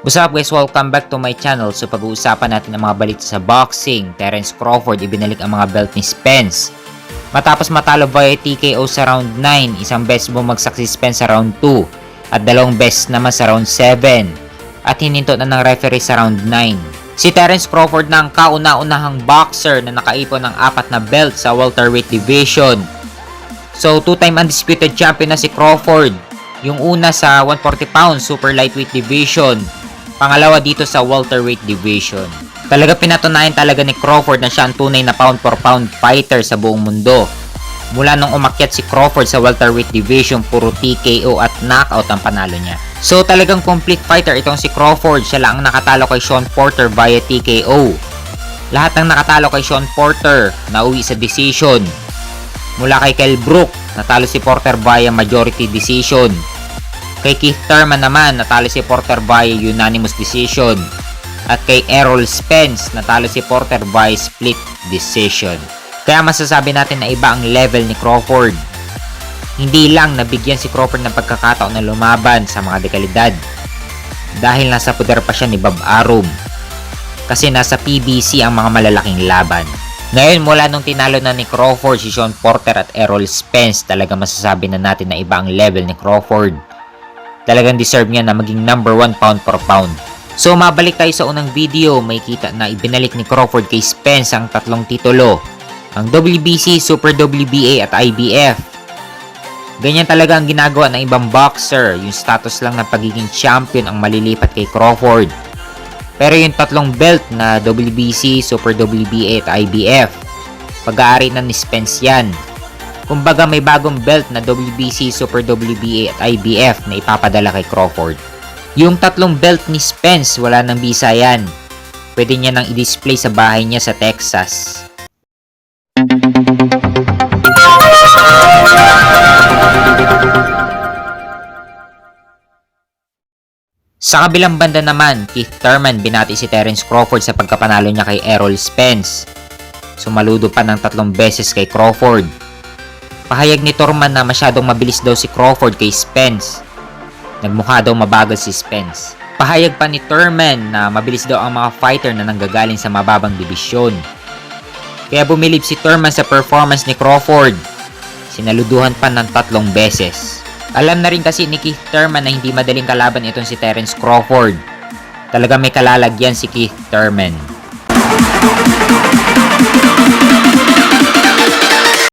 What's up guys? Welcome back to my channel. So pag-uusapan natin ang mga balita sa boxing. Terence Crawford ibinalik ang mga belt ni Spence. Matapos matalo via TKO sa round 9, isang best bumagsak si Spence sa round 2 at dalawang best naman sa round 7 at hininto na ng referee sa round 9. Si Terence Crawford na ang kauna-unahang boxer na nakaipon ng apat na belt sa welterweight division. So, two-time undisputed champion na si Crawford. Yung una sa 140 pounds super lightweight division. Pangalawa dito sa welterweight division. Talaga pinatunayan talaga ni Crawford na siya ang tunay na pound for pound fighter sa buong mundo. Mula nung umakyat si Crawford sa welterweight division, puro TKO at knockout ang panalo niya. So talagang complete fighter itong si Crawford. Siya lang ang nakatalo kay Sean Porter via TKO. Lahat ng nakatalo kay Sean Porter nauwi sa decision. Mula kay Kell Brook, natalo si Porter via majority decision. Kay Keith Thurman naman, natalo si Porter via unanimous decision. At kay Errol Spence, natalo si Porter via split decision. Kaya masasabi natin na iba ang level ni Crawford. Hindi lang nabigyan si Crawford ng pagkakataon na lumaban sa mga dekalidad. Dahil nasa puder pa siya ni Bob Arum. Kasi nasa PBC ang mga malalaking laban. Ngayon mula nung tinalo na ni Crawford si Sean Porter at Errol Spence, talaga masasabi na natin na iba ang level ni Crawford. Talagang deserve niya na maging number 1 pound for pound. So mabalik tayo sa unang video, may kita na ibinalik ni Crawford kay Spence ang tatlong titulo. Ang WBC, Super WBA at IBF. Ganyan talaga ang ginagawa ng ibang boxer, yung status lang ng pagiging champion ang malilipat kay Crawford. Pero yung tatlong belt na WBC, Super WBA at IBF, pag-aari na ni Spence yan. Kumbaga may bagong belt na WBC, Super WBA at IBF na ipapadala kay Crawford. Yung tatlong belt ni Spence, wala nang bisa yan. Pwede niya nang i-display sa bahay niya sa Texas. Sa kabilang banda naman, Keith Thurman binati si Terence Crawford sa pagkapanalo niya kay Errol Spence. Sumaludo pa ng tatlong beses kay Crawford. Pahayag ni Thurman na masyadong mabilis daw si Crawford kay Spence. Nagmukha daw mabagal si Spence. Pahayag pa ni Thurman na mabilis daw ang mga fighter na nanggagaling sa mababang dibisyon. Kaya bumilib si Thurman sa performance ni Crawford. Sinaluduhan pa ng tatlong beses. Alam na rin kasi ni Keith Thurman na hindi madaling kalaban itong si Terence Crawford. Talaga may kalalagyan si Keith Thurman.